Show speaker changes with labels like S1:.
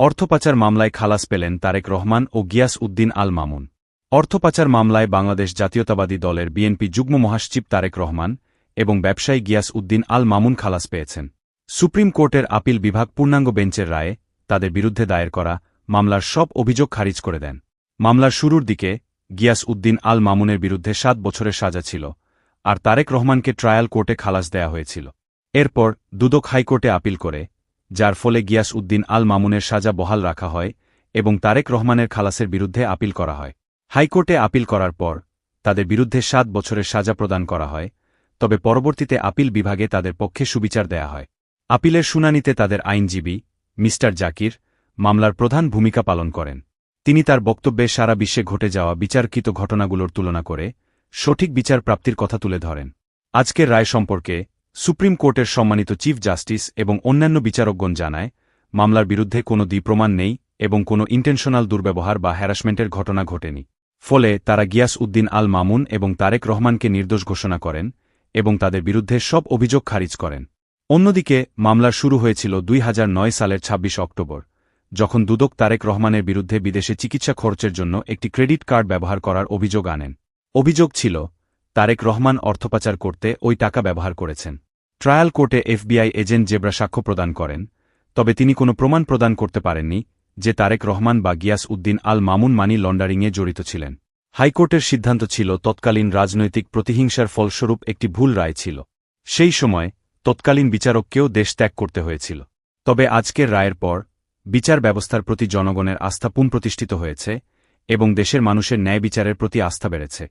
S1: অর্থপাচার মামলায় খালাস পেলেন তারেক রহমান ও গিয়াস উদ্দিন আল মামুন। অর্থপাচার মামলায় বাংলাদেশ জাতীয়তাবাদী দলের বিএনপি যুগ্ম মহাসচিব তারেক রহমান এবং ব্যবসায়ী গিয়াস উদ্দিন আল মামুন খালাস পেয়েছেন। সুপ্রিম কোর্টের আপিল বিভাগ পূর্ণাঙ্গ বেঞ্চের রায়ে তাদের বিরুদ্ধে দায়ের করা মামলার সব অভিযোগ খারিজ করে দেন। মামলার শুরুর দিকে গিয়াস উদ্দিন আল মামুনের বিরুদ্ধে সাত বছরের সাজা ছিল আর তারেক রহমানকে ট্রায়াল কোর্টে খালাস দেয়া হয়েছিল। এরপর দুদক হাইকোর্টে আপিল করে যার ফলে গিয়াস উদ্দিন আল মামুনের সাজা বহাল রাখা হয় এবং তারেক রহমানের খালাসের বিরুদ্ধে আপিল করা হয়। হাইকোর্টে আপিল করার পর তাদের বিরুদ্ধে সাত বছরের সাজা প্রদান করা হয়, তবে পরবর্তীতে আপিল বিভাগে তাদের পক্ষে সুবিচার দেয়া হয়। আপিলের শুনানিতে তাদের আইনজীবী, মিস্টার জাকির, মামলার প্রধান ভূমিকা পালন করেন। তিনি তার বক্তব্যে সারা বিশ্বে ঘটে যাওয়া বিচারকৃত ঘটনাগুলোর তুলনা করে সঠিক বিচার প্রাপ্তির কথা তুলে ধরেন। আজকের রায় সম্পর্কে সুপ্রিম কোর্টের সম্মানিত চিফ জাস্টিস এবং অন্যান্য বিচারকগণ জানায়, মামলার বিরুদ্ধে কোনো প্রমাণ নেই এবং কোনো ইন্টেনশনাল দুর্ব্যবহার বা হ্যারাসমেন্টের ঘটনা ঘটেনি। ফলে তারা গিয়াস উদ্দিন আল মামুন এবং তারেক রহমানকে নির্দোষ ঘোষণা করেন এবং তাদের বিরুদ্ধে সব অভিযোগ খারিজ করেন। অন্যদিকে মামলার শুরু হয়েছিল দুই হাজার নয় সালের ২৬ অক্টোবর, যখন দুদক তারেক রহমানের বিরুদ্ধে বিদেশে চিকিৎসা খরচের জন্য একটি ক্রেডিট কার্ড ব্যবহার করার অভিযোগ আনেন। অভিযোগ ছিল, তারেক রহমান অর্থপাচার করতে ওই টাকা ব্যবহার করেছেন। ট্রায়াল কোর্টে এফবিআই এজেন্ট জেব্রা সাক্ষ্য প্রদান করেন, তবে তিনি কোনো প্রমাণ প্রদান করতে পারেননি যে তারেক রহমান বা গিয়াস উদ্দিন আল মামুন মানি লন্ডারিংয়ে জড়িত ছিলেন। হাইকোর্টের সিদ্ধান্ত ছিল তৎকালীন রাজনৈতিক প্রতিহিংসার ফলস্বরূপ একটি ভুল রায় ছিল। সেই সময় তৎকালীন বিচারককেও দেশ ত্যাগ করতে হয়েছিল। তবে আজকের রায়ের পর বিচার ব্যবস্থার প্রতি জনগণের আস্থা পুনঃপ্রতিষ্ঠিত হয়েছে এবং দেশের মানুষের ন্যায় বিচারের প্রতি আস্থা বেড়েছে।